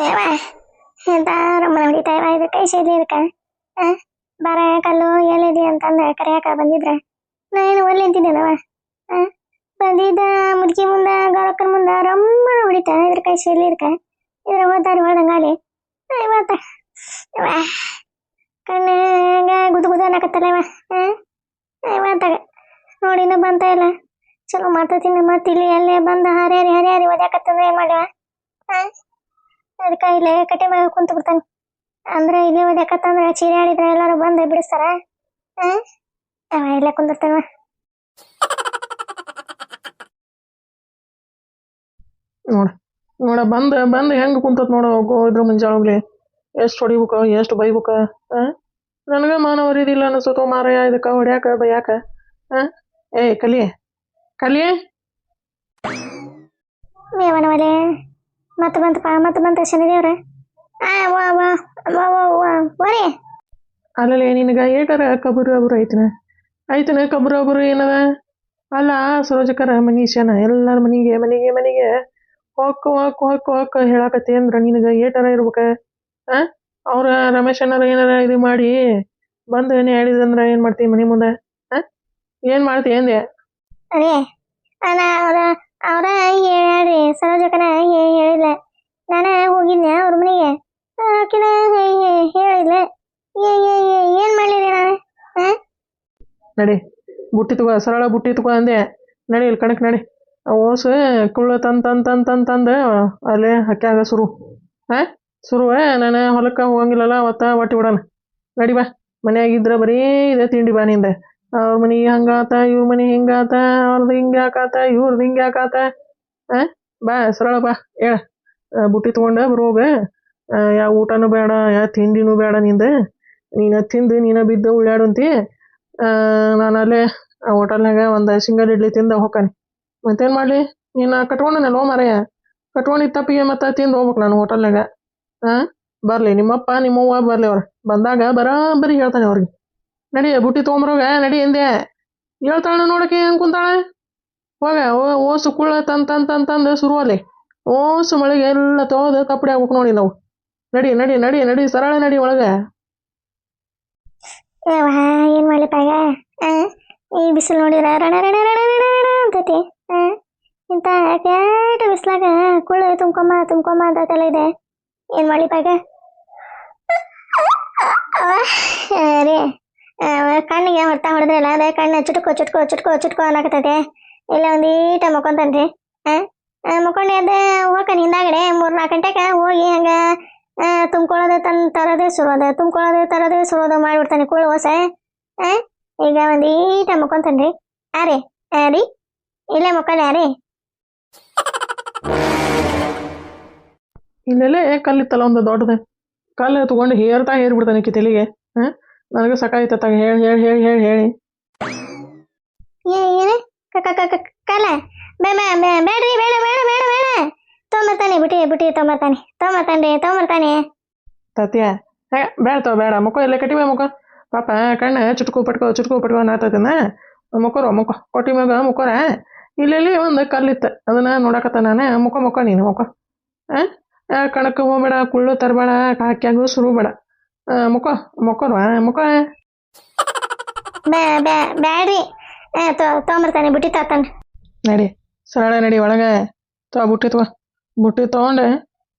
ಏವ ಎಂತ ರಮ್ಮನ ಹೊಡಿತಾ ಇವ ಇದು ಕೈ ಶೈಲಿ ಇದಕ್ಕ ಆ? ಬಾರ ಕಲ್ಲು ಎಲ್ಲಿದೆ ಅಂತಂದ ಕರೆಯಾಕ ಬಂದಿದ್ರ ನಾ ಏನು ಒಲ್ಲೆ ಅಂತಿದ್ದೇನವ ಆ? ಬಂದಿದ್ದ ಮುದುಕಿ ಮುಂದ ಗೌರಕ್ಕನ ಮುಂದ ರಮ್ಮನ ಹೊಡಿತಾ ಇದ್ರ ಕೈ ಶೈಲಿ ಇದಕ್ಕ ಇದ್ರ ಓದಾರಿ ಹೊಳ್ದಂಗಾಲಿ ಇವತ್ತ ಇವ ಕಣ್ಣಾಗ ಗುದು ಗುದು ಅನ್ನಕತ್ತಲ್ಲ ಇವ ಇವತ್ತಾಗ ನೋಡಿನ ಬಂತ ಇಲ್ಲ ಚಲೋ ಮಾಡ್ತತೀನಿ ಮತ್ತೆ ಇಲ್ಲಿ ಅಲ್ಲೇ ಬಂದ ಹರಿಹರಿ ಹರಿಹರಿ ಓದ್ಯಾಕತ್ತಂದ್ರೆ ಏನ್ ಮಾಡ್ಯವ ಅದಕ್ಕೆ ಇಲ್ಲೇ ಕಟ್ಟೆ ಮ್ಯಾಗ ಕುಂತು ಬಿಡ್ತಾನೆ. ಅಂದ್ರೆ ಇಲ್ಲೇ ಓದ್ಯಾಕತ್ತಂದ್ರೆ ಚೀರೆ ಆಡಿದ್ರೆ ಎಲ್ಲಾರು ಬಂದು ಬಿಡಿಸ್ತಾರ. ಹ್ಮ್ ಅವ ಇಲ್ಲೇ ಕುಂದಿರ್ತಾನ ನೋಡ. ನೋಡ ಬಂದ ಬಂದ ಹೆಂಗ್ ಕುಂತತ್ ನೋಡ ಹೋಗೋ ಇದ್ರ ಮುಂಜಾನೆ ಎಷ್ಟ್ ಹೊಡಿಬೇಕ ಎಷ್ಟು ಬೈಬೇಕ ನನಗ ಮಾನವರಿದಿಲ್ಲ ಅನ್ಸತ್ತೋ ಮಾರಾಯ ಇದಕ್ಕ ಹೊಡ್ಯಾಕ ಬೈಯಾಕ ಏ ಕಲಿ ಕಲಿ. ಮೇವನವಲೆ ಮತ್ತೆ ಬಂತಪ್ಪ ಮತ್ತೆ ಬಂತ ಶನಿದೇವ್ರ ವಾ ವರೇ. ನಿನಗ ಏಟಾರ ಕಬರು ಅಬರು ಐತನ? ಐತನ ಕಬರು ಅಬರು ಏನದ? ಅಲ್ಲ ಸರೋಜಕರ ಮನೀಷನ ಎಲ್ಲಾರ ಮನೆಗೆ ಮನೆಗೆ ಮನೆಗೆ ಹೋಕ್ ಹೋಕ್ ಹೋಕ್ ಹೋಕ್ ಹೇಳಾಕತ್ತಿ ಅಂದ್ರ ನಿನಗ ಏಟಾರ ಇರ್ಬೇಕ? ಆ? ಅವ್ರ ರಮೇಶ್ ಅನ್ನಾರ ಏನಾರ ಇದು ಮಾಡಿ ಬಂದು ಏನೇ ಹೇಳಿದಂದ್ರ ಏನ್ ಮಾಡ್ತಿ ಮನೆ ಮುಂದೆ? ಆ? ಏನ್ ಮಾಡ್ತಿ ಅಂದೆ? ಅದೇ ಅಲ್ಲ ಅವ್ರ ಅವ್ರ ಹೇಳ್ರಿ ಸರೋಜಕ್ಕನ ಹೇ- ಹೇಳಿಲ್ಲ ನಾನ ಹೋಗಿದ್ದೆ ಅವ್ರ ಮನೆಗೆ. ಆಕಿನ ಹೇಳಿಲ್ಲ ಏನ್ ಮಾಡ್ಲಿರಿ ನಾನು? ನಡಿ, ಬುಟ್ಟಿ ತಗೋ, ಸರಳ ಬುಟ್ಟಿ ತಗೋ ಅಂದೆ. ನಡಿ ಇಲ್ಲಿ ಕಣಕ್ ನಡಿ. ಓಸ, ಕುಳ್ಳ ತಂದ್ ತಂದ್ ತಂದ್ ತಂದ್, ತಂದ, ಅಲ್ಲೇ ಹಕ್ಕ್ಯಾಗ ಸುರು. ಹಾ ಸುರು ನಾನು ಹೊಲಕ್ಕೆ ಹೋಗಂಗಿಲ್ಲಲ್ಲ ಅವತ್ತ ಒಟ್ಟಿ ಬಿಡೋಣ. ನಡಿ ಬಾ ಮನೆಯಾಗಿದ್ರೆ ಬರೀ ಇದೆ ತಿಂಡಿ ಬಾ ನಿಂದೆ. ಅವ್ರ ಮನಿ ಹಂಗಾತ, ಇವ್ರ ಮನಿ ಹಿಂಗಾತ ಅವ್ರದ್ದು ಹಿಂಗೆ ಹಾಕಾತ ಇವ್ರದ್ದು ಹಿಂಗೆ ಆಕಾತ. ಹಾ ಬಾ, ಸರಳ ಬಾ, ಹೇಳ. ಬುಟ್ಟಿ ತಗೊಂಡ ಬರೋಗ ಯಾವ ಊಟನೂ ಬೇಡ, ಯಾವ ತಿಂಡಿನೂ ಬೇಡ ನಿಂದ. ನೀನ ತಿಂದು, ನೀನ ಬಿದ್ದು ಉಳ್ಳಾಡುಂತಿ ನಾನು ಅಲ್ಲೇ ಹೋಟೆಲ್ನಾಗ ಒಂದು ಸಿಂಗಲ್ ಇಡ್ಲಿ ತಿಂದ ಹೋಗ್ಕಾನಿ ಮತ್ತೇನು ಮಾಡಲಿ? ನೀನು ಕಟ್ಕೊಂಡನಲ್ಲ ಮರೆಯ ಮಾರಾಯ. ಕಟ್ಕೊಂಡಿದ್ದ ತಪ್ಪಿಗೆ ಮತ್ತೆ ತಿಂದು ಹೋಗ್ಬೇಕು ನಾನು ಹೋಟೆಲ್ನಾಗ ಹಾಂ ಬರಲಿ, ನಿಮ್ಮಪ್ಪ, ನಿಮ್ಮವ್ವ ಬರಲಿ ಅವ್ರು. ಬಂದಾಗ ಬರಾಬರಿ ಹೇಳ್ತಾನೆ ಅವ್ರಿಗೆ. ನಡಿ, ಬುಟ್ಟಿ ತೊಗೊಂಬರೋಗ, ನಡಿ ಎಂದೆ. ಹೇಳ್ತಾಳೆ ನೋಡೋಕೆ ಏನು ಕುಂತಾಳೆ? ಹೋಗ ಓ ಓಸು ಕುಳ್ಳ ತಂದು ತಂದು ತಂದು ತಂದು ಶುರುವಲ್ಲಿ. ಓಸು ಮಳೆಗೆ ಎಲ್ಲ ತೊಗೊದು ತಪ್ಪಡಿ ಆಗ್ಬೇಕು ನೋಡಿ ನಾವು. ನಡಿ ನಡಿ ನಡಿ ನಡಿ ಸರಳ ನಡಿ ಒಳಗೆ. ಯವ್ವ, ಏನ್ ಮಾಡ್ಲಿಪ್ಪ ಈಗ ಆ? ಈ ಬಿಸಿಲು ನೋಡಿದ್ರ ರಣ ರಣ ರಣ ರಣ ರಣ ಅಂತೈತಿ. ಆ? ಇಂತ ಕ್ಯಾಟ ಬಿಸ್ಲಾಗ ಕುಳ್ಳು ತುಂಬ್ಕೊಂಬ ತುಂಬ್ಕೊಂಬ ಅಂತೈತೆಲ್ಲ ಇದೆ. ಏನ್ ಮಾಡ್ಲಿಪ್ಪ ಈಗ ಅವ್ವ, ಆ, ರೀ ಆ, ಕಣ್ಣಿಗೆ ಹೊಡ್ತಾ ಹೊಡೆದ್ರಲ್ಲ ಅದೇ ಕಣ್ಣು ಚುಟ್ಕೋ ಚುಟ್ಕೋ ಚುಟ್ಕೋ ಚುಟ್ಕೋ ಅನ್ನಕತ್ತೈತೆ. ಇಲ್ಲ ಒಂದೀಟ ಈಟ ಆ ಆ, ಅದ ಎದ್ದ ಹೋಗ್ತಾನೆ ಹಿಂದಾಗಡೆ ಮೂರ್ ನಾಲ್ಕು ಗಂಟೆಗೆ ಹೋಗಿ ಹಂಗ ಆ, ತುಂಬ್ಕೊಳ್ಳೋದು ತನ್ ತರೋದು ಸುರೋದು ತುಂಬ್ಕೊಳ್ಳೋದು ತರೋದು ಸುರೋದು ಮಾಡ್ಬಿಡ್ತಾನೆ ಕುಳ್ಳು ಹೊಸ. ಆ ಈಗ ಒಂದ್ ಈಟ ಮುಕ್ಕೊಂತಾನ್ರಿ. ಆ ರೀ ಆ ರೀ ಇಲ್ಲೇ ಮುಕ್ಕಲ್ಲ ರೀ. ಇಲ್ಲೆಲ್ಲೇ ಕಲ್ಲಿತ್ತಲ್ಲ ಒಂದು ದೊಡ್ಡದು. ಕಲ್ಲು ತಗೊಂಡು ಹೇರ್ತಾ ಹೇರ್ಬಿಡ್ತಾನೆ ಕಿ ತಲೆಗೆ. ಹಾಂ ನನಗೆ ಸಕಾಯ್ತ ಹೇಳಿ ಹೇಳಿ ಹೇಳಿ ಹೇಳಿ ಹೇಳಿ. ಏನು? ಕ ಕ ಕ ಕ- ಕಲ್ಲ ಬೇ ಬೇ ಬೇ ಬೇಡ್ರಿ ಬೇಡ ಬೇಡ ಬೇಡ ಬೇಡ. ತೊಂಬರ್ತಾನೆ ಬಿಟ್ಟಿ ಬಿಟ್ಟಿ ತೊಂಬರ್ತಾನೆ ತೊಂಬರ್ತಾನೆ ತೊಂಬರ್ತಾನೆ ತತ್ಯ ಬೇಡ ತೋ ಬೇಡ. ಮುಖ ಕಟ್ಟಿ ಕಟ್ಟಿವೆ ಮುಖ. ಪಾಪ ಕಣ್ಣು ಚುಟ್ಕು ಪಟ್ಕೋ ಚುಟ್ಕು ಪಟ್ಕೋ ಅನ್ನತನ ಮುಖರು ಮುಖ. ಕೊಟ್ಟಿ ಮಗ ಮುಖರ ಇಲ್ಲೆಲ್ಲಿ ಒಂದು ಕಲ್ಲಿತ್ತು. ಅದನ್ನ ನೋಡಕತ್ತ ನಾನು. ಮುಖ ಮುಖ ನೀನು ಮುಖ. ಹಾಂ ಕಣಕ್ಕೆ ಹೋಗ್ಬೇಡ ಕುಳ್ಳು ತರಬೇಡ ಹಾಕ್ಯಾಗು ಸುರು ಬೇಡ. ಮುಖ ಮುಖರು ಮುಖ. ಬೇ ಬೇ ಬ್ಯಾಡ್ರಿ ಏ ಬುಟ್ಟಿ ತಾತಾನೆ. ನಡಿ, ಸರಳ ನಡಿ, ಒಳಗೆ ತೋ, ಬುಟ್ಟಿ ತಗೋ. ಬುಟ್ಟಿ ತಗೊಂಡೆ,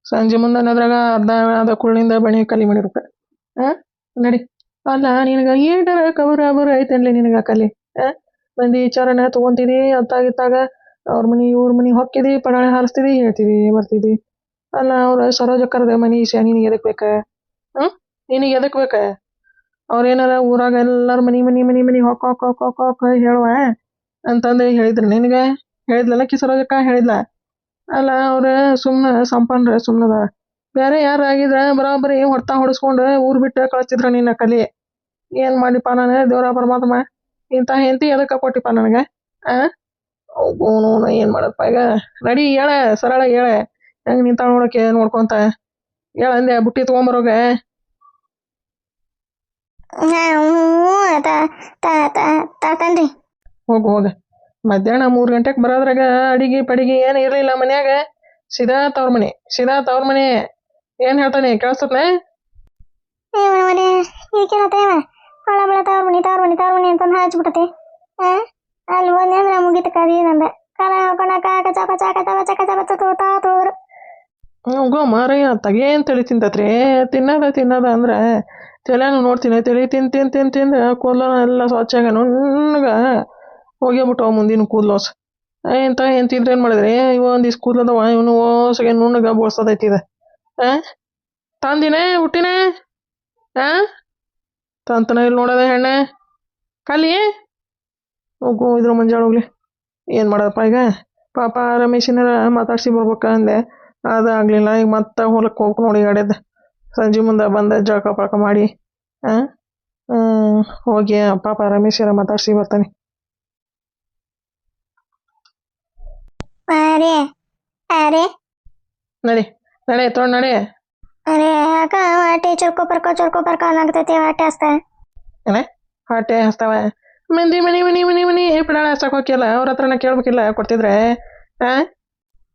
ಸಂಜೆ ಮುಂದೆ ಅದ್ರಾಗ ಅರ್ಧ ಅದ ಕುಳ್ಳಿಂದ ಬಣಿ ಕಲಿ ಮಾಡಿರ್ಬೇಕು ಹಾಂ ನಡಿ. ಅಲ್ಲ, ನಿನಗ ಏನಾರ ಕಬರ ಅಬರ ಐತನ್ಲಿ ನಿನಗ ಕಲಿ? ಹಾಂ ಮಂದಿ ವಿಚಾರನ ತೊಗೊಂತಿದಿ ಅತ್ತಾಗಿತ್ತಾಗ ಅವ್ರ ಮನಿ ಇವ್ರ ಮನಿ ಹೊಕ್ಕಿದಿ ಪಡಾಳೆ ಹಾರಿಸ್ತಿದಿ, ಹೇಳ್ತಿದಿ, ಬರ್ತಿದಿ. ಅಲ್ಲ, ಅವ್ರ ಸರೋಜಕ್ಕರದ ಶಾ ನಿನಗೆ ಎದಕ್ ಬೇಕ? ಹ್ಞೂ ನಿನಗೆ ಎದಕ್ ಬೇಕ? ಅವ್ರೇನಾರ ಊರಾಗ ಎಲ್ಲಾರ ಮನಿ ಮನಿ ಮನಿ ಮನಿ ಹೊಕ್ಕ ಹೊಕ್ಕ ಹೊಕ್ಕ ಹೊಕ್ಕ ಹೊಕ್ಕ ಹೇಳುವ? ಅಂತಂದು ಹೇಳಿದ್ರು. ನಿನಗೆ ಹೇಳಿದ್ಲಲ್ಲ ಕಿಸರೋಜಕ್ಕ ಹೇಳಿದ್ಲ. ಅಲ್ಲ, ಅವ್ರ ಸುಮ್ಮನೆ ಸಂಪನ್ರ ಸುಮ್ಮನದ ಬೇರೆ ಯಾರು ಆಗಿದ್ರ ಬರೋಬ್ಬರಿ ಹೊಡ್ತಾ ಹೊಡಿಸ್ಕೊಂಡು ಊರ್ ಬಿಟ್ಟು ಕಳಿಸ್ತಿದ್ರ ನಿನ್ನ ಕಲಿ. ಏನು ಮಾಡಿಪ್ಪ ನಾನು? ದೇವರ ಪರಮಾತ್ಮ. ಇಂಥ ಹೆಂಡತಿ ಎದಕ್ಕೆ ಕೊಟ್ಟಿಪ್ಪ ನನಗೆ? ಆ? ಏನ್ ಮಾಡಪ್ಪ ಈಗ? ರೆಡಿ ಹೇಳ, ಸರಳ ಹೇಳ. ಹೆಂಗ್ ನಿಂತ ನೋಡೋಕೆ ನೋಡ್ಕೊಂತ. ಹೇಳ ಅಂದೆ, ಬುಟ್ಟಿ ತೊಗೊಂಬರೋಗೆ. ತಾತನ್ರಿ ಹೋಗು ಹೋಗ ಮಧ್ಯಾಹ್ನ ಮೂರು ಗಂಟೆಗೆ ಬರೋದ್ರಾಗ ಅಡಿಗೆ ಪಡಿಗೆ ಏನು ಇರಲಿಲ್ಲ ಮನ್ಯಾಗ ಸಿದಾ ತವ್ರ ಮನೆ ಸಿದಾ ತವ್ರ ಮನೆ ಏನು ಹೇಳ್ತಾನೆ ಕೇಳಿಸ್ತತ್ನೆ ಹೊಳ ಬಳ ತವ್ರ ಮನಿ ತವ್ರ ಮನಿ ತವ್ರ ಮನಿ ಅಂತಂದು ಹಚ್ಬಿಟ್ಟತಿ ಅಲ್ಲಿ ಬಂದೆ ಅಂದ್ರೆ ಮುಗಿತ ಕದಿ ನಂದ ಕಾಲ ಹಾಕೊಂಡಾಕ ಕಾಕ ಕಚ ಚಾಕ ಚಕ ಚಕ ಕಚ ತೋತಾ ತೋದ್ರು ಹೋಗೋ ಮಾರಯ್ಯ ತಗೇನ್ ತಳಿ ತಿಂತತ್ರಿ ತಿನ್ನದ ತಿನ್ನದ ಅಂದ್ರೆ ತಲೆನು ನೋಡ್ತೀನಿ, ತಲೆ ತಿನ್ ತಿನ್ ತಿನ್ ತಿಂದು ಕೂದಲ ಎಲ್ಲ ಸ್ವಚ್ಛಾಗ ನುಣ್ಣಗ ಮುಂದಿನ ಕೂದಲೋಸ್ ಎಂತ, ಏನು ತಿಂದ್ರೆ ಏನು ಮಾಡಿದ್ರಿ? ಇವ ಒಂದಿಸ್ ಕೂದಲದವ ಇವನು ಓಸಗೆ ನುಣ್ಣಗ ಬೋಳ್ಸೋದೈತಿ ಇದೆ. ಆ, ತಂದಿನೇ, ಹುಟ್ಟಿನೇ? ಆ, ತಂತನ ಇಲ್ಲಿ ನೋಡೋದೆ ಹೆಣ್ಣೆ? ಕಲಿ ಹೋಗು, ಇದ್ರ ಮುಂಜಾಳೆ ಹೋಗ್ಲಿ. ಏನು ಮಾಡೋದಪ್ಪ ಈಗ? ಪಾಪ ರಮೇಶಿನಾರ ಮಾತಾಡ್ಸಿ ಬರ್ಬೇಕ ಅಂದೆ. ಅದಾಗಲಿಲ್ಲ, ಈಗ ಮತ್ತೆ ಹೊಲಕ್ಕೆ ಹೋಗಿ ನೋಡಿ ಗಾಡಿದ ಸಂಜೆ ಮುಂದೆ ಬಂದೆ ಜಳಕ ಪಳಕ ಮಾಡಿ ಹ್ಮ್, ಹೋಗಿ ಪಾಪ ರಮೇಶರ ಮಾತಾಡ್ಸಿ ಬರ್ತಾನೆ. ಅರೆ ಅರೆ. ನಡಿ ನಡೆ ತೊಗೊಂಡು ನಡಿ. ಅರೆ ಯಾಕ ಹೊಟ್ಟೆ ಚುರ್ಕೋ ಪರ್ಕೊ ಚುರ್ಕೋ ಪರ್ಕೊ ಅನ್ನಾಗ್ತೈತಿ ಹೊಟ್ಟೆ ಹಸ್ತ. ಏನೇ? ಹೊಟ್ಟೆ ಹಸ್ತಾವ? ಮಂದಿ ಮನಿ ಮನಿ ಮನಿ ಮನಿ ಪಿಡಾಳ ಹಚ್ಚಕ್ ಹೋಗಿಲ್ಲ ಅವ್ರ ಹತ್ರನ ಕೇಳ್ಬೇಕಿಲ್ಲ ಕೊಡ್ತಿದ್ರೆ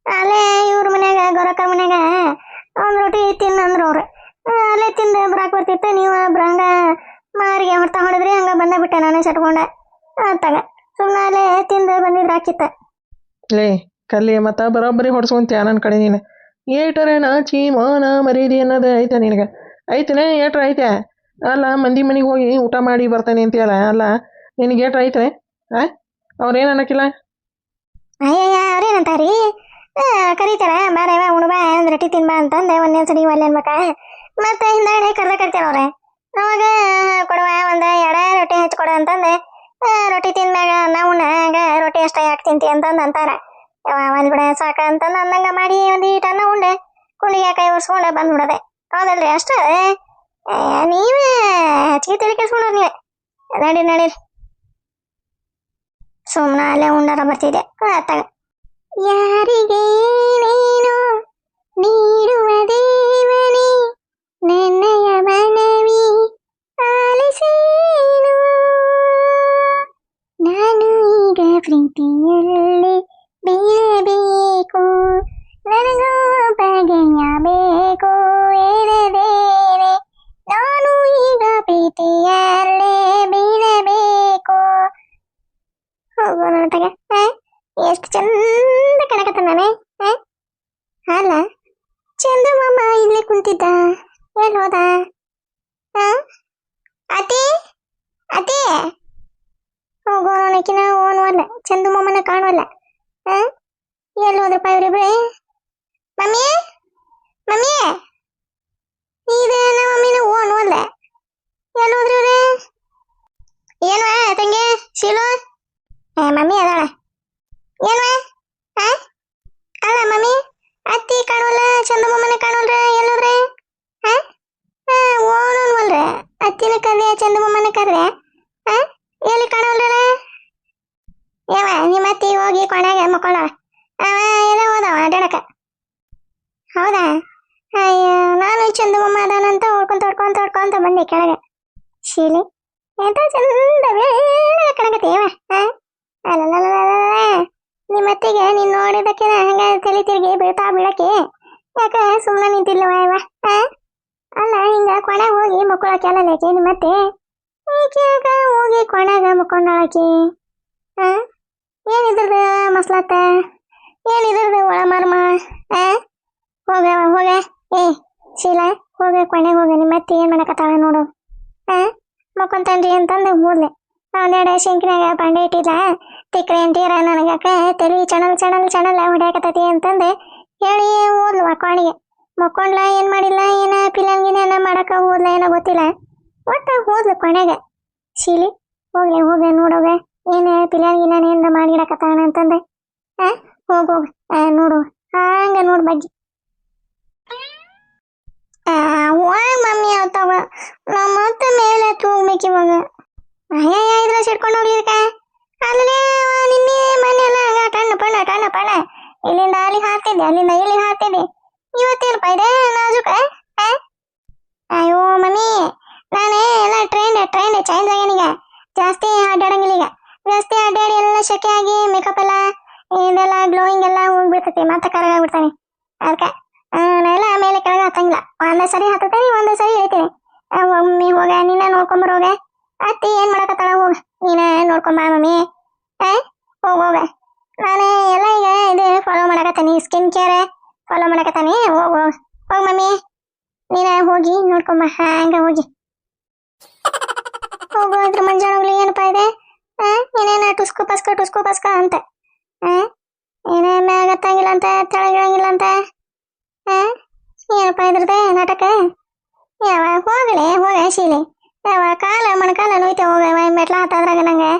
ಅಲ್ಲೇ ಇವ್ರ ಮನ್ಯಾಗ ಗೊರಕ ಮನ್ಯಾಗ ಒಂದ್ ರೊಟ್ಟಿ ತಿನ್ನಂದ್ರ ಅವ್ರು. ಅಲ್ಲೇ ತಿಂದು ಬರಾಕ್ ಬರ್ತಿತ್ತು. ನೀವು ಬ್ರಂಗ ಮಾರಿಗೆ ಹೊಡ್ತಾ ಹೊಡೆದ್ರಿ ಹಂಗ ಬಂದ ಬಿಟ್ಟೆ ನಾನೇ ಸಟ್ಕೊಂಡೆ. ತಗ. ಸುಮ್ಮನೆ ಅಲ್ಲೇ ತಿಂದು ಬಂದಿದ್ರೆ ಹಾಕಿತ್ತ ಲೇ ಕಲ್ಲಿ ಮತ್ತ ಬರೋಬ್ಬರಿ ಹೊಡ್ಸ್ಕೊಂತೀಯ ನನ್ನ ಕಡೆ ನೀನು? ಏಟರ ನಾಚಿ ಮಾನ ಮರೀದಿ ಅನ್ನೋದು ಐತೆ ನಿನಗೆ. ಐತನೇ ಏಟ್ರ ಐತೆ? ಅಲ್ಲ ಮಂದಿ ಮನೆಗೆ ಹೋಗಿ ಊಟ ಮಾಡಿ ಬರ್ತಾನೆ ಅಂತೀಯಲ್ಲ? ಅಲ್ಲ ನಿನಗೆ ಏಟ್ರ ಐತೆ ಆ ಅವ್ರೇನು ಅನ್ನಕ್ಕಿಲ್ಲ ಅಯ್ಯಯ್ಯ ಅವ್ರೇನಂತಾರಿ? ಕರೀತಾರ ಬಾರವ ಉಣ್ ಬಾ ಒಂದ್ ರೊಟ್ಟಿ ತಿನ್ಬಾ ಅಂತಂದೆ. ಒಂದೇ ಸರಿ ಒಲ್ಲೆ ಅನ್ಬೇಕ ಮತ್ತೆ ಹಿಂದಗಡೆ ಕರ್ದ ಕರ್ತಾರ ಅವ್ರೆ. ಅವಾಗ ಕೊಡುವ ಒಂದು ಎಡ ರೊಟ್ಟಿ ಹಚ್ಕೊಡ ಅಂತಂದೆ. ರೊಟ್ಟಿ ತಿಂದಾಗ ಅನ್ನ ಉಣ್ಣಾಗ ರೊಟ್ಟಿ ಅಷ್ಟ ಯಾಕೆ ತಿಂತಿ ಅಂತಂದು ಅಂತಾರ. ಒಂದು ಬಿಡ ಸಾಕ ಅಂತಂದು ಅಂದಂಗ ಮಾಡಿ ಒಂದು ಈಟ ಅನ್ನ ಉಂಡೆ. ಕುಂಡಿಗೆ ಕೈ ಒರ್ಸ್ಕೊಂಡೆ ಬಂದ್ಬಿಡದೆ ಹೌದಲ್ರಿ, ಅಷ್ಟೇ? ನೀವೇ ಹೆಚ್ಚಿಗೆ ಕೆಡ್ಸ್ಕೊಂಡ್ರಿ ನೀವೇ. ನಡಿ ನಡಿ. ಸುಮ್ಮನೆ ಅಲ್ಲೇ ಉಂಡಾರ ಬರ್ತಿದೆ ಯಾರಿಗೆ ನೀನು ಬೀಳಬೇಕು ನನಗೂ ಬಗೆಯಬೇಕು ಎಳೆದೇನೆ ನಾನು ಈಗ ಪ್ರೀತಿಯಲ್ಲೇ ಬೀಳಬೇಕು. ಹೋಗೋಣ ತಗ. ಎಷ್ಟು ಚಂದ ಕಣಕತ್ತ ನಾನೇ ಅಲ್ಲ? ಚಂದು ಮಾಮ ಇಲ್ಲೇ ಕುಂತಿದ್ದ. ಎಲ್ಲಿ ಹೋದ? ಅತಿ ಅತಿ ಹೋಗೋಣಕಿನ ಓನ್ವಲ್ಲ ಚಂದು ಮಾಮನ ಕಾಣುವಲ್ಲ. ಆ? ಎಲ್ಲಿ ಹೋದ್ರಪ್ಪ ಇವರಿಬ್ರೆ ಮಮ್ಮಿ ಮಮ್ಮಿ ಇದೆ ನಮ್ಮ ಮಮ್ಮಿನ ಓನ್ವಲ್ಲ ಎಲ್ಲಿ ಹೋದ್ರಿ ಇವ್ರೆ ಏನು ತಂಗೆ ಶೀಲು ಏ ಮಮ್ಮಿ ಅದಾಳ ಏನು ಆ? ಅಲ್ಲ ಮಮ್ಮಿ ಅತ್ತಿ ಕಾಣುವಲ್ಲ ಚಂದಮ್ಮನ ಕಾಣುವಲ್ರ ಎಲ್ಲೋದ್ರೆ ಓನಲ್ವಲ್ರ ಅತ್ತಿನ ಕರ್ದೆ ಚಂದಮ್ಮನ ಕರ್ದೆ ಆ? ಎಲ್ಲಿ ಕಾಣುವಲ್ರ ಯಾವ ನಿಮ್ಮ ಅತ್ತಿ ಹೋಗಿ ಕೊನೆಗೆ ಮಕ್ಕೊಂಡ ಅವ ಎಲ್ಲ ಹೋದವ ಅಡ್ಡಾಡಕ ಹೌದಾ ಅಯ್ಯ ನಾನು ಚಂದಮ್ಮ ಅದಾನಂತ ಹೊಡ್ಕೊಂತ ಹೊಡ್ಕೊಂತ ಹೊಡ್ಕೊಂತ ಬಂದೆ ಕೆಳಗೆ ಶೀಲಿ ಎಂತ ಚಂದ ಕಣಕತ್ತೀವ ನಿಮ್ಮ ಅತ್ತಿಗೆ ನೀನ್ ನೋಡಿದಕ್ಕೆ ಹಂಗ ತಲೆ ತಿರುಗಿ ಬೀಳ್ತಾ ಬೀಳಕ್ಕೆ ಯಾಕ ಸುಮ್ಮನೆ ನಿಂತಿಲ್ವ ಇವ? ಅಲ್ಲ ಹಿಂಗ ಕೊನೆಗೆ ಹೋಗಿ ಮುಕ್ಕೊಳಕ್ಕೆ ಲೇಕೆ ನಿಮ್ಮ ಅತ್ತೆ ಈಕೆ ಯಾಕ ಹೋಗಿ ಕೊನೆಗ ಮುಕ್ಕೊಂಡಾಳಕಿ ಹಾ ಏನಿದ್ರದು ಮಸ್ಲಾತ ಏನಿದ್ರದು ಒಳ ಮರ್ಮ ಆ ಹೋಗ ಹೋಗ ಏ ಶೀಲಾ ಹೋಗ ಕೊಣೆಗೆ ಹೋಗ ನಿಮ್ಮ ಅತ್ತೆ ಏನ್ ಮಾಡಕತ್ತಾಳ ನೋಡು ಆ ಮಕ್ಕೊಂತನ್ರಿ ಅಂತಂದು ಮೂರ್ಲೆ. ಒಂದೆರಡು ಶಿಂಕಿನಾಗ ಬಂಡೆ ಇಟ್ಟಿಲ್ಲ ತಿಕ್ರೆ ಅಂತೀರ ನನಗಕ್ಕ, ತಲೆ ಚಣಲ್ ಚಣಲ್ ಚಣಲ್ ಹೊಡ್ಯಾಕತ್ತತಿ ಅಂತಂದೆ, ಹೇಳಿ ಹೋದ್ಲು ಮಕ್ಕೋಣಿಗೆ. ಮಕ್ಕೊಂಡ್ಲ, ಏನ್ ಮಾಡಿಲ್ಲ, ಏನ ಪಿಲಂಗಿನ ಏನ ಮಾಡಕ ಹೋದ್ಲ ಏನೋ ಗೊತ್ತಿಲ್ಲ. ಒಟ್ಟ ಹೋದ್ಲು ಕೊನೆಗೆ. ಶೀಲಿ, ಹೋಗ್ಲಿ, ಹೋಗ ನೋಡೋಗ ಏನ ಪಿಲಂಗಿನ ಗಿನ ಏನ್ರ ಮಾಡಿಡಕತ್ತಾಣ ಅಂತಂದೆ. ಆ ಹೋಗ್ ಹೋಗ್ ನೋಡು, ಹಂಗ ನೋಡ್ ಬಗ್ಗಿ ಹೋಗ್ ಮಮ್ಮಿ ಅವತ್ತವ ನಮ್ಮ ಮತ್ತೆ ಮೇಲೆ ತೂಗ್ಬೇಕು ಇವಾಗ. ಅಯ್ಯಯ್ಯ ಇದ್ರ ಸಿಡ್ಕೊಂಡು ಹೋಗ್ಲಿಕ್ಕ? ಅಲ್ಲೇ ನಿನ್ನೆ ಮನೆ ಎಲ್ಲ ಹಂಗ ಟಣ್ಣ ಪಣ್ಣ, ಟಣ್ಣ ಇಲ್ಲಿಂದ ಅಲ್ಲಿ ಹಾರ್ತಿದ್ದೆ ಅಲ್ಲಿಂದ ಇಲ್ಲಿ ಹಾರ್ತಿದ್ದೆ ಇವತ್ತೇನಪ್ಪ ಇದೆ, ನಾಜುಕ? ಅಯ್ಯೋ, ಮಮ್ಮಿ, ನಾನೇ ಎಲ್ಲ ಟ್ರೈನ್ ಟ್ರೈನ್ ಚೇಂಜ್ ಆಗ್ಯಾನೀಗ ಜಾಸ್ತಿ ಅಡ್ಡಾಡಂಗಿಲ್ಲ ಈಗ. ಜಾಸ್ತಿ ಅಡ್ಡಾಡಿ ಎಲ್ಲ ಶೆಕೆ ಆಗಿ ಮೇಕಪ್ ಎಲ್ಲ, ಇದೆಲ್ಲ ಗ್ಲೋಯಿಂಗ್ ಎಲ್ಲ ಹೋಗ್ಬಿಡ್ತೈತಿ ಮತ್ತೆ ಕರಗಾಗ್ಬಿಡ್ತಾನೆ. ಅದಕ್ಕೆ ಒಂದೇ ಸರಿ ಹತ್ತತೇನಿ ಒಂದೇ ಸರಿ ಹೇಳ್ತೀನಿ. ಮಮ್ಮಿ ಹೋಗ, ನಿನ್ನ ನೀನ ನೋಡ್ಕೊಂಬರೋಗ ಅತ್ತಿ ಏನ್ ಮಾಡಕತ್ತಾಳ ಹೋಗ. ನೀನ ನೋಡ್ಕೊಂಬ ಮಮ್ಮಿ. ಹೋಗ ಹೋಗ. ನಾನು ಎಲ್ಲ ಈಗ ಇದು ಫಾಲೋ ಮಾಡಕತ್ತೀನಿ ಸ್ಕಿನ್ ಕೇರ್ ಫಾಲೋ ಮಾಡಕತ್ತಾನಿ. ಹೋಗ ಹೋಗ. ಹೋಗ ಮಮ್ಮಿ. ನೀನ ಹೋಗಿ ನೋಡ್ಕೊಂಬ ಹಂಗ ಹೋಗಿ. ಹೋಗು, ಇದ್ರ ಮಂಜಾಣ ಹೋಗ್ಲಿ ಏನಪ್ಪ ಇದೆ? ಏನೇನ ಟುಸ್ಕು ಪಸ್ಕ ಟುಸ್ಕು ಪಸ್ಕ ಅಂತ. ಏನೇ ಮ್ಯಾಗ ಹತ್ತಂಗಿಲ್ಲ ಅಂತ ತೆಳಗಿಳಂಗಿಲ್ಲ ಅಂತ. ಆ ಏನಪ್ಪ ಇದ್ರದೆ ನಾಟಕ ಯಾವ ಹೋಗಲೆ ಹೋಗ ಶೀಲೆ ಯಾವ ಕಾಲ ಮೊಣಕಾಲ ನೋಯ್ತೆ ಹೋಗ ಮೆಟ್ಲ ಹತ್ತಾದ್ರಾಗ ನಂಗೆ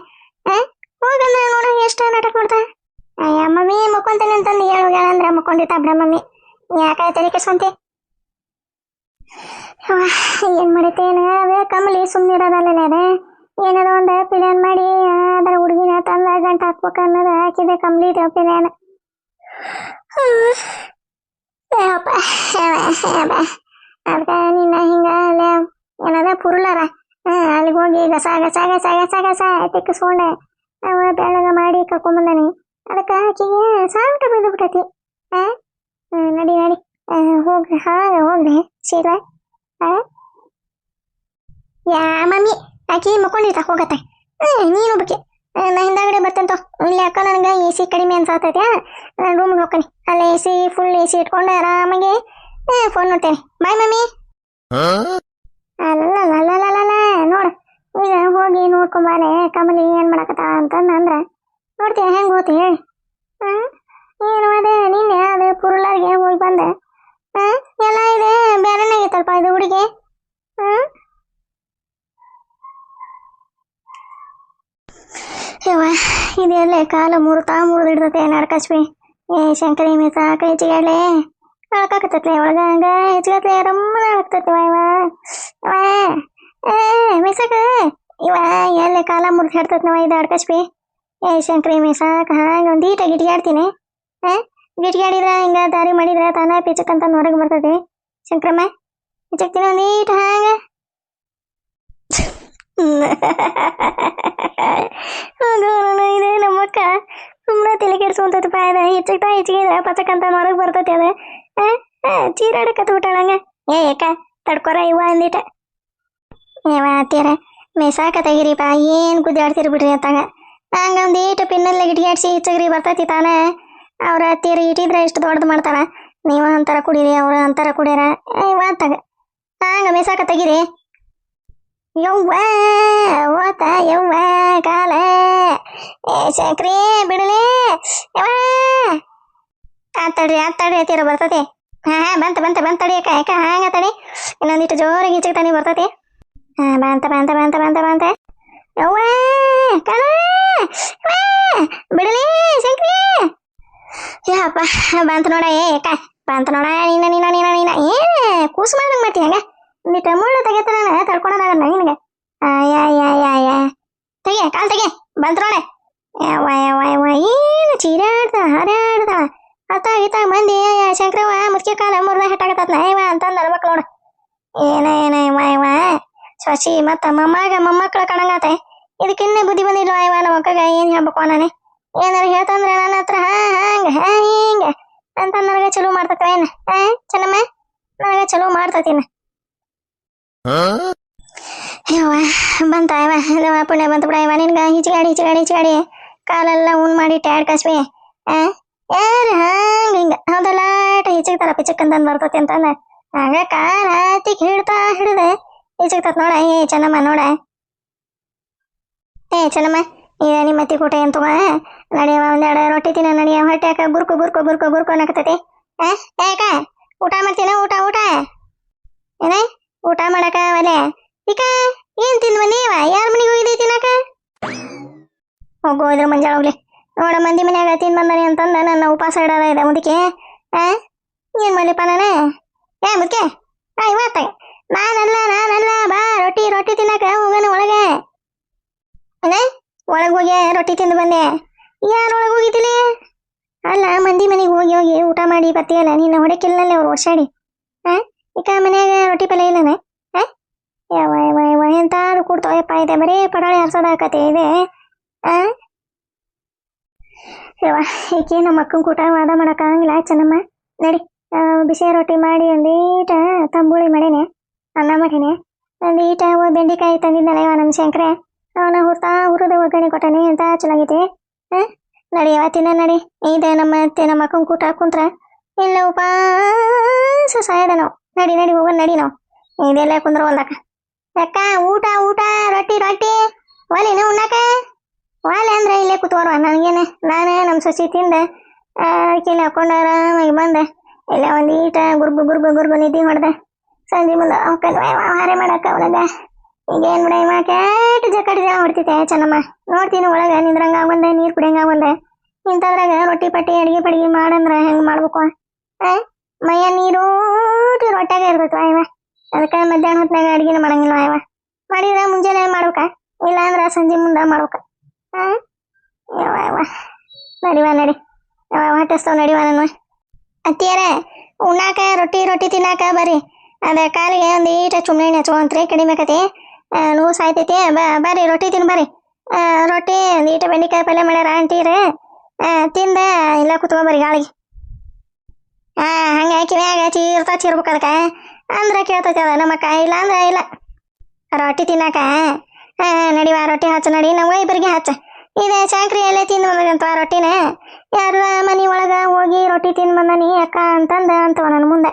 ಆ ಹೋಗಲ್ಲ ನೋಡ ಎಷ್ಟು ನಾಟಕ ಮಾಡ್ತಾ ಅಯ್ಯ ಮಮ್ಮಿ ಮುಕ್ಕೊಂತೇನೆ ಅಂತಂದು ಹೇಳು ಹೇಳಂದ್ರೆ ಮುಕ್ಕೊಂಡಿತ್ತ ಬಿಡ ಮಮ್ಮಿ ಯಾಕೆ ತಲೆ ಕೆಡ್ಸ್ಕೊಂತಿ ಅವ್ವ, ಏನ್ ಮಾಡೈತೇನ ಅದೇ ಕಮಲಿ ಸುಮ್ಮನಿರೋದಲ್ಲೇ ಅದೇ ಏನಾರ ಒಂದು ಪ್ಲಾನ್ ಮಾಡಿ ಅದರ ಹುಡುಗಿನ ತಂದ ಗಂಟ ಹಾಕ್ಬೇಕು ಅನ್ನೋದು ಹಾಕಿದೆ ಕಂಪ್ಲೀಟ್ ಪ್ಲಾನ್ ಅದಕ್ಕೆ ನಿನ್ನ ಹಿಂಗ ಅಲ್ಲೇ ಏನದ ಪುರುಳರ ಹ್ಮ್ ಅಲ್ಲಿಗೆ ಹೋಗಿ ಗಸ ಗಸ ಗಸ ಗಸ ಗಸ ತಿಕ್ಕಿಸ್ಕೊಂಡೆ ಅವ ಬೆಳಗ ಮಾಡಿ ಕರ್ಕೊಂಬಂದಾನಿ ಅದಕ್ಕೆ ಆಕಿಗೆ ಸಾಂಟ ಬಿದ್ದು ಬಿಟ್ಟೈತಿ ಆ ಹ್ಮ್, ನಡಿ ನಡಿ ಆ, ಹೋಗ್ರಿ ಹಾಗ ಹೋಗ್ರಿ ಶೀಲ ಆ ಯಾ ಮಮ್ಮಿ ಆಕಿ ಮಕ್ಕೊಂಡಿರ್ತ ಹೋಗತ್ತೆ ಹ್ಮ್ ನೀನು ಒಬ್ಬಕ್ಕೆ ನಾ ಹಿಂದಾಗಡೆ ಬರ್ತಂತ ಇಲ್ಲಿ ಅಕ್ಕ ನನಗೆ ಎ ಸಿ ಕಡಿಮೆ ಅನ್ಸಾತೈತೆ. ನಾನು ರೂಮ್ಗೆ ಹೋಗ್ತೀನಿ ಅಲ್ಲಿ A C full A C ಇಟ್ಕೊಂಡು ಆರಾಮಾಗಿ ಫೋನ್ ನೋಡ್ತೇನೆ. Bye mummy. ಅಲ್ಲ ನೋಡು. ಈಗ ಹೋಗಿ ನೋಡ್ಕೊಂಬಾರೆ ಕಮಲಿ ಏನು ಮಾಡಕತ್ತ ಅಂತಂದ್ರೆ ನೋಡ್ತೀಯ ಹೆಂಗೆ ಹೋತಿ ಹೇಳಿ. ಏನು ಅದೇ ನಿನ್ನೆ ಅದು ಪುರುಳರ್ಗೆ ಹೋಗಿ ಬಂದೆ. ಹಾಂ ಎಲ್ಲ ಇದೆ ಬೇರೆನಾಗಿತ್ತಲ್ಪ ಇದು ಹುಡುಗಿ? ಹಾಂ ಯವ್ವ ಇದೆಲ್ಲೇ ಕಾಲ ಮುರುತಾ ಮುರಿದಿಡ್ತತೆ ನಡ್ಕಶ್ವಿ ಏ, ಶಂಕರಿ ಮೀಸ ಕೈ ಚಿಗಾಡ್ಲೆ ಕಳ್ಕಾಕತ್ತೈತ್ಲೆ ಒಳಗ ಹಂಗ ಹೆಚ್ಚಗತ್ಲೆ ರಮ್ಮನ ಆಗ್ತೈತಿ ಇವ ಏ, ಮಿಸಕ. ಇವ, ಎಲ್ಲೇ ಕಾಲ ಮುರಿದು ಹಿಡ್ತೈತಿ ನವ ಇದು ಅಡ್ಕಶ್ವಿ ಏ, ಶಂಕರಿ ಮೀಸಾಕ ಹಂಗ ಒಂದು ಈಟ ಗಿಟ್ಗಾಡ್ತೀನಿ. ಹಾ? ಗಿಟ್ಗಾಡಿದ್ರ, ಹಿಂಗ ದಾರಿ ಮಾಡಿದ್ರ, ತಾನ ಪಿಚಕಂತ ಹೊರಗೆ ಬರ್ತೈತಿ ಶಂಕ್ರಮ್ಮ ಪಿಚಕ್ತೀನಿ ಒಂದು ಈಟ ಹಂಗ. ಹೋಗೋಣ ಇದೆ ನಮ್ಮಕ್ಕ ಸುಮ್ಮನೆ ತಲೆ ಕೆಡ್ಸ್ಕೊಂತೈತಿ ಪಾಯದ ಹೆಚ್ಚಿಗ್ತಾ ಹೆಚ್ಚಿಗೆ ಪಚಕಂತ ಹೊರಗೆ ಬರ್ತೈತಿ ಅದ ಚೀರಾಡಕತ್ ಬಿಟ್ಟಾಳಂಗ ಏ ಏಕ ತಡ್ಕೊರ ಇವ ಅಂದಿಟ ಏವ ಅತ್ತೀರ ಮೇಸಾಕ ತೆಗಿರಿಪ ಏನು ಗುದ್ದಾಡ್ತೀರಿ ಬಿಡ್ರಿ ಅತ್ತಾಗ ಹಂಗ ಒಂದು ಈಟ ಪಿನ್ನಲ್ಲಿ ಗಿಟ್ಗಾಡ್ಸಿ ಹೆಚ್ಚಗ್ರಿ ಬರ್ತೈತಿ ತಾನ ಅವ್ರ ಅತ್ತೀರಿ ಇಟ್ಟಿದ್ರೆ ಎಷ್ಟು ದೊಡ್ಡದು ಮಾಡ್ತಾರ ನೀವು ಅಂತಾರ ಕುಡೀರಿ ಅವ್ರ ಅಂತಾರ ಕುಡಿಯರ ಇವ ಅತ್ತಾಗ ಹಂಗ ಮೇಸಾಕ ತೆಗಿರಿ ಯವ್ವ, ಓತ ಯವ್ವ, ಕಾಲ. ಏ ಶಂಕ್ರಿ ಬಿಡಲಿ. ಯವ್ವ. ಆತಡ್ರಿ ಆತಡ್ರಿ ಅತ್ತೀರ ಬರ್ತತಿ. ಹಾ ಹಾ, ಬಂತ ಬಂತ ಬಂತ ತಡಿ ಅಕ್ಕ ಯಾಕ ಹಂಗ ತಡಿ. ಇನ್ನೊಂದಿಟ್ಟು ಜೋರಾಗಿ ಈಚೆಗೆ ತಾನಿ ಬರ್ತತಿ. ಹಾ, ಬಂತ ಬಂತ ಬಂತ ಬಂತ ಬಂತ. ಯವ್ವ, ಕಾಲ. ಬಿಡಲಿ ಶಂಕ್ರಿ ಯಪ್ಪ, ಬಂತ ನೋಡ, ಏ, ಅಕ್ಕ, ಬಂತ ನೋಡ, ನೀನ ನೀನ ನೀನ ನೀನ. ಏನ್ ಕೂಸು ಮಾಡ್ದಂಗ್ ಮಾಡ್ತಿ ಹಂಗ. ಒಂದಿಟ್ಟು ಮುಳ್ಳು ತೆಗೆತಾನೆ ನಿನಗೆ. ಯಾ ತೆಗೆ ಕಾಲ್ ತೆಗೆ ಬಂತ್ರೋಣೆ ಏನು ಚೀರಾಡ್ದ ಹರಾಡ್ದ ಅತ್ತ ಈತ ಮಂದಿ ಶಂಕರವ್ವ, ಮುಚ್ಕೆ ಕಾಲ ಮುರ್ದ ಹೆಟ್ಟಾಗತ್ತ ಇವ ಅಂತ ಅನ್ಬೇಕು ನೋಡು. ಏನ ಏನ ಇವ ಇವ ಸ್ವಚಿ ಮತ್ತ ಮೊಮ್ಮಗ, ಮೊಮ್ಮಕ್ಕಳ ಕಣಂಗಾತೆ. ಇದಕ್ಕಿನ್ನ ಬುದ್ಧಿ ಬಂದಿಲ್ಲ ಇವ ನಮ್ಮ ಮಕ್ಕಗ ಏನ್ ಹೇಳ್ಬೇಕು ನಾನೇ. ಏನಾರ ಹೇಳ್ತಂದ್ರೆ ನನ್ನ ಹತ್ರ, ಹಾ, ಹಂಗ, ಹಾ, ಹಿಂಗ ಅಂತ ನನಗೆ ಚಲೋ ಮಾಡ್ತೈತೆ ಏನ? ಹಾ, ಚೆನ್ನಮ್ಮ? ನನಗೆ ಚಲೋ ಮಾಡ್ತೈತಿನ ಯವ್ವ, ಬಂತ ಇವ ಇವ ಪುಣ್ಯ ಬಂತು ಬಿಡ ಇವ ನಿನ್ಗ ಹಿಚ್ಗಾಡಿ ಹಿಚ್ಗಾಡಿ ಹಿಚ್ಗಾಡಿ ಕಾಲೆಲ್ಲ ಉಣ್ ಮಾಡಿ ಟ್ಯಾಡ್ ಕಸ್ಬಿ ಆ? ಯಾರು ಹಂಗ ಹಿಂಗ? ಹೌದಲ್ಲ ಹಿಚಕ್ತಾರ ಪಿಚಕ್ ಅಂತಂದ್ ಬರ್ತೈತಿ ಅಂತಂದ ಹಂಗ ಕಾಲ ಹತ್ತಿಕ್ ಹಿಡ್ತಾ ಹಿಡ್ದೆ. ಹಿಚಕ್ತತ್ ನೋಡ, ಏ ಚೆನ್ನಮ್ಮ ನೋಡ. ಏ ಚೆನ್ನಮ್ಮ, ಈಗ ನಿಮ್ಮ ಅತ್ತಿ ಕೂಟ ಏನ್ ತಗೋ? ನಡಿಯವ ಒಂದೆರಡು ರೊಟ್ಟಿ ತಿನ್ನ ನಡಿಯ ಹೊಟ್ಟೆ ಹಾಕ ಗುರ್ಕು ಗುರ್ಕು ಗುರ್ಕು ಗುರ್ಕು ಅನ್ನಕತ್ತೈತಿ? ಆ? ಯಾಕ? ಊಟ ಮಾಡ್ತೀನ? ಊಟ ಊಟ? ಏನೇ? ಊಟ ಮಾಡಕ ಒಲೆ ಈಗ ಏನ್ ತಿಂದ್ ಬಂದೀವ ಯಾರ ಮನೆಗೆ ಹೋಗಿದ್ದಿ ತಿನ್ನಕ ಹೋಗು ಇದ್ರ ಮಂಜಾಳ ಹೋಗ್ಲಿ. ನೋಡ, ಮಂದಿ ಮನ್ಯಾಗ ತಿಂದ್ ಬಂದಾನೆ ಅಂತಂದ ನನ್ನ ಉಪವಾಸ ಇಡೋದ ಇದೆ. ಮುದಕ್ಕೆ ಆ? ಏನ್ ಮಾಡ್ಲಿಪ್ಪ ನಾನು? ಏ ಮುದಕ್ಕೆ ಆ ಇವತ್ತ ನಾನಲ್ಲ ನಾನಲ್ಲ, ಬಾ, ರೊಟ್ಟಿ ರೊಟ್ಟಿ ತಿನ್ನಕ ಹೋಗೋಣ ಒಳಗೆ. ಏನೇ ಒಳಗೆ ಹೋಗಿ ರೊಟ್ಟಿ ತಿಂದು ಬಂದೆ. ಯಾರು ಒಳಗೆ ಹೋಗಿದ್ದಿಲ್ಲ ಅಲ್ಲ, ಮಂದಿ ಮನೆಗೆ ಹೋಗಿ ಹೋಗಿ ಊಟ ಮಾಡಿ ಬರ್ತೀಯಲ್ಲ ನಿನ್ನ ಹೊಡಕಿಲ್ಲಲ್ಲೇ ಅವ್ರು ವರ್ಷಾಡಿ ಆ ಈಗ ಮನ್ಯಾಗ ರೊಟ್ಟಿ ಪಲ್ಯ ಇಲ್ಲನೆ? ಯಾವ ಯಾವ ಯಾವ ಎಂತಾರು ಕೊಡ್ತಾವಪ್ಪ ಇದೆ ಬರೀ ಪಡಾಳಿ ಹರ್ಸೋದಾಕತಿ ಇದೆ. ಆ? ಯವ್ವ, ಈಕೆ ನಮ್ಮ ಅಕ್ಕನ ಕೂಟ ವಾದ ಮಾಡೋಕ್ಕಾಗಂಗಿಲ್ಲ ಚೆನ್ನಮ್ಮ, ನಡಿ. ಬಿಸಿ ರೊಟ್ಟಿ ಮಾಡಿ ಒಂದೀಟ ತಂಬುಳಿ ಮಾಡೇನೆ, ಅನ್ನ ಮಾಡೇನೆ. ಒಂದೀಟ ಬೆಂಡೆಕಾಯಿ ತಂದಿದ್ದಾನೆ ಇವ ನಮ್ಮ ಶಂಕರೆ. ಅವನ ಹುರ್ತಾ ಹುರಿದು ಒಗ್ಗರಣೆ ಕೊಟ್ಟಾನೆ ಅಂತ ಚೆನ್ನಾಗೈತಿ? ಹಾಂ ನಡಿ ಯಾವತ್ತಿನ ನಡಿ. ಇದೆ ನಮ್ಮ ಅತ್ತೆ, ನಮ್ಮ ಅಕ್ಕನ ಕೂಟ ಕುಂತ್ರ. ಇಲ್ಲ ಉಪಾಸ ಸಾಯದ ನಾವು ನಡಿ ನಡಿ ಹೋಗೋಣ ನಡಿ ನಾವು. ಇದೆಲ್ಲ ಕುಂದ್ರ ಹೊಲ್ದಕ್ಕ ಅಕ್ಕ, ಊಟ ಊಟ, ರೊಟ್ಟಿ ರೊಟ್ಟಿ. ಒಲಿನ ಉಣ್ಣಾಕ? ಒಲೆ ಅಂದ್ರೆ ಇಲ್ಲೇ ಕೂತ್ಕೋರುವ ನನಗೇನೆ ನಾನೇ ನಮ್ಮ ಸೊಸಿ ತಿಂದ. ಕಿಲ್ಲ ಹಾಕೊಂಡು ಆರಾಮಾಗಿ ಬಂದೆ. ಇಲ್ಲ ಒಂದೀಟ ಗುರ್ಬು ಗುರ್ಬು ಗುರ್ಬು ನಿದ್ದೆ ಹೊಡೆದೆ ಸಂಜೆ ಮುಂದೆ ಅವಕ್ಕಲ್ಲ ಹಾರೆ ಮಾಡಕ್ಕ ಅವಳಗ ಈಗ ಏನು ಬಿಡ ಇವ ಕೆಟ್ಟ ಜಕಟ್ ಜನ ಹೊಡ್ತಿದ್ದೆ ಚೆನ್ನಮ್ಮ. ನೋಡ್ತೀನಿ ಒಳಗೆ ನಿಂದ್ರಂಗ ಬಂದೆ ನೀರು ಕುಡಿಯಂಗ ಬಂದೆ ಇಂಥದ್ರಾಗ ರೊಟ್ಟಿ ಪಟ್ಟಿ ಅಡಿಗೆ ಪಡಿಗೆ ಮಾಡಂದ್ರೆ ಹೆಂಗೆ ಮಾಡ್ಬೇಕು ಮೈಯ ನೀರು ರೊಟ್ಟಾಗ ಇರ್ಬೇಕು ಇವ ಅದಕ್ಕೆ ಮಧ್ಯಾಹ್ನ ಹೊತ್ತಾಗ ಅಡಿಗೆನ ಮಾಡಂಗಿಲ್ಲ ಇವ ಮಾಡಿದ್ರೆ ಮುಂಜಾನೆ ಮಾಡ್ಬೇಕ ಇಲ್ಲ ಅಂದ್ರೆ ಸಂಜೆ ಮುಂದೆ ಮಾಡ್ಬೇಕ. ಹಾಂ ಯವ್ವ ನಡಿವ ನಡಿ ಯವ್ವ ಹೊಟ್ಟೆಸ್ತವ್ ನಡಿವ ನಾನು ಅತ್ತಿಯರೇ, ಉಣ್ಣಾಕ, ರೊಟ್ಟಿ ರೊಟ್ಟಿ ತಿನ್ನಾಕ ಬರ್ರಿ. ಅದ ಕಾಲಿಗೆ ಒಂದು ಈಟ ಚುಮ್ನೆ ಹಚ್ಕೊಂತ್ರಿ ಕಡಿಮೆ ಆಕತಿ. ನೋವು ಸಾಯ್ತೈತಿ. ಬರ್ರಿ, ರೊಟ್ಟಿ ತಿನ್ ಬರ್ರಿ. ರೊಟ್ಟಿ ಒಂದು ಈಟ ಬೆಂಡೆಕಾಯಿ ಪಲ್ಯ ಮಾಡ್ಯಾರ ಆಂಟಿರೇ ತಿಂದ, ಇಲ್ಲ ಕುತ್ಕೊಂಬರ್ರಿ ಗಾಳಿಗೆ. ಹಾ ಹಂಗ ಕಿವ್ಯಾಗ ಚೀರ್ತಾ ಚೀರ್ಬೇಕು ಅದಕ್ಕೆ. ಅಂದ್ರೆ ಕೇಳ್ತೈತಿ ಅದ, ನಮ್ಮ ಅಕ್ಕ ಇಲ್ಲ ಅಂದ್ರೆ ಇಲ್ಲ. ರೊಟ್ಟಿ ತಿನ್ನಾಕ. ಹಾ ನಡಿವ ರೊಟ್ಟಿ ಹಚ್ಚ, ನಡಿ ನಮ್ಗೆ ಇಬ್ಬರಿಗೆ ಹಚ್ಚ. ಇದೆ ಚಾಕ್ರಿ ಎಲ್ಲೇ ತಿಂದು ಬಂದಂತ ರೊಟ್ಟಿನ. ಯಾರು ಮನೆ ಒಳಗ ಹೋಗಿ ರೊಟ್ಟಿ ತಿಂದು ಬಂದನಿ, ಅಕ್ಕ ಅಂತಂದ ಅಂತವ ನನ್ನ ಮುಂದೆ.